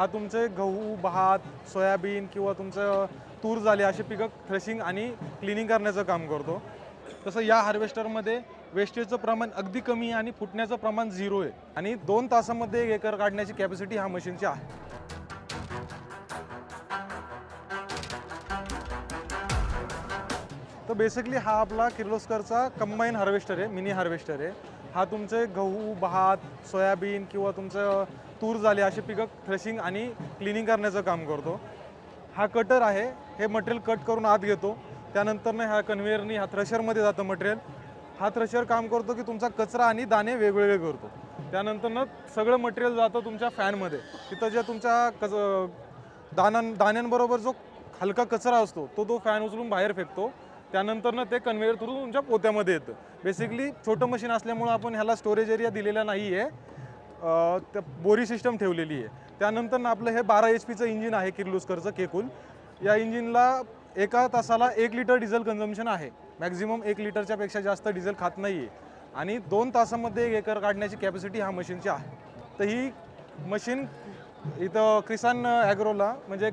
हा तुमचे गहू भात सोयाबीन किंवा तुमचं तूर झाले असे पिकं थ्रेशिंग आणि क्लिनिंग करण्याचं काम करतो. तसं या हार्वेस्टरमध्ये वेस्टेजचं प्रमाण अगदी कमी आहे आणि फुटण्याचं प्रमाण झिरो आहे. आणि दोन तासामध्ये एक एकर काढण्याची कॅपॅसिटी ह्या मशीनची आहे. तर बेसिकली हा आपला किर्लोस्करचा कंबाईन हार्वेस्टर आहे मिनी हार्वेस्टर आहे. हा तुमचे गहू भात सोयाबीन किंवा तुमचं तूर झाले असे पिकं थ्रेशिंग आणि क्लिनिंग करण्याचं काम करतो. हा कटर आहे हे मटेरियल कट करून आत घेतो. त्यानंतरनं ह्या कन्व्हेअरनी ह्या थ्रेशरमध्ये जातं मटेरियल. हा थ्रेशर काम करतो की तुमचा कचरा आणि दाणे वेगवेगळे करतो. त्यानंतरनं सगळं मटेरियल जातं तुमच्या फॅनमध्ये. तिथं जे तुमच्या कच दाण्यां दाण्यांबरोबर जो हलका कचरा असतो तो तो फॅन उचलून बाहेर फेकतो. त्यानंतरनं ते कन्व्हेअर थ्रू तुमच्या पोत्यामध्ये येतं. बेसिकली छोटं मशीन असल्यामुळं आपण ह्याला स्टोरेज एरिया दिलेला नाही आहे त्या बोरी सिस्टम ठेवलेली आहे. त्यानंतर आपलं हे बारा एच पीचं इंजिन आहे किर्लोस्करचं केकुल. या इंजिनला एका तासाला एक लिटर डिझेल कन्झम्पशन आहे. मॅक्झिमम एक लिटरच्या पेक्षा जास्त डिझेल खात नाही आहे आणि दोन तासामध्ये एक एकर काढण्याची कॅपॅसिटी ह्या मशीनची आहे. तर ही मशीन इथं क्रिसान ॲग्रोला म्हणजे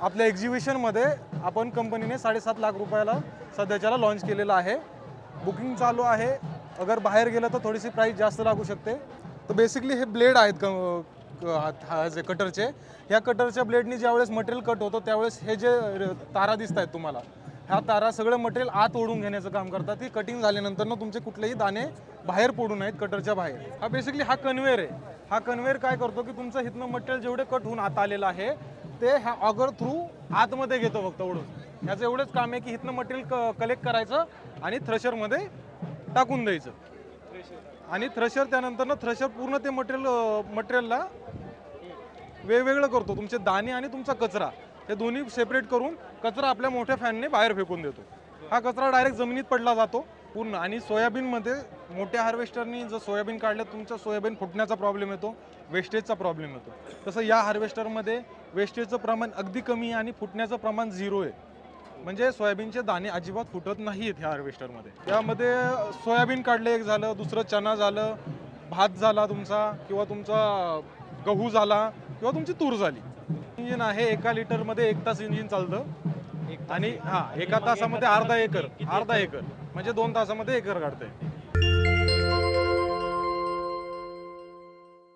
आपल्या एक्झिबिशनमध्ये आपण कंपनीने साडेसात लाख रुपयाला सध्याच्याला लॉन्च केलेलं आहे. बुकिंग चालू आहे. अगर बाहेर गेलं तर थोडीशी प्राईस जास्त लागू शकते. तर बेसिकली हे ब्लेड आहेत क- हा- जे कटरचे ह्या कटरच्या ब्लेडनी ज्यावेळेस मटेरियल कट होतं त्यावेळेस हे जे तारा दिसत आहेत तुम्हाला ह्या तारा सगळं मटेरियल आत ओढून घेण्याचं काम करतात. ती कटिंग झाल्यानंतर ना तुमचे कुठलेही दाणे बाहेर पडू नयेत कटरच्या बाहेर. हा बेसिकली हा कन्वेअर आहे. हा कन्वेअर काय करतो की तुमचं हिथनं मटेरियल जेवढे कट होऊन आत आलेलं आहे ते ह्या ऑगर थ्रू आतमध्ये घेतो फक्त ओढून ह्याचं एवढंच काम आहे की इथनं मटेरियल क कलेक्ट करायचं आणि थ्रेशरमध्ये टाकून द्यायचं. आणि थ्रेशर त्यानंतर थ्रेशर पूर्ण ते मटेरियल मटेरियलला वेगवेगळं करतो. तुमचे दाणे आणि तुमचा कचरा हे दोन्ही सेपरेट करून कचरा आपल्या मोठ्या फॅनने बाहेर फेकून देतो. हा कचरा डायरेक्ट जमिनीत पडला जातो. पूर्ण आणि सोयाबीनमध्ये मोठ्या हार्वेस्टरनी जर सोयाबीन काढलं तुमचं सोयाबीन फुटण्याचा प्रॉब्लेम येतो वेस्टेजचा प्रॉब्लेम येतो. तसं या हार्वेस्टरमध्ये वेस्टेजचं प्रमाण अगदी कमी आहे आणि फुटण्याचं प्रमाण झिरो आहे. म्हणजे सोयाबीनचे दाणे अजिबात फुटत नाही आहेत ह्या हार्वेस्टरमध्ये. यामध्ये सोयाबीन काढलं एक झालं दुसरं चना झालं भात झाला तुमचा किंवा तुमचा गहू झाला किंवा तुमची तूर झाली. इंजिन आहे एका लिटरमध्ये एक तास इंजिन चालतं. आणि हा एका तासामध्ये अर्धा एकर अर्धा एकर. म्हणजे दोन तासामध्ये एकर काढते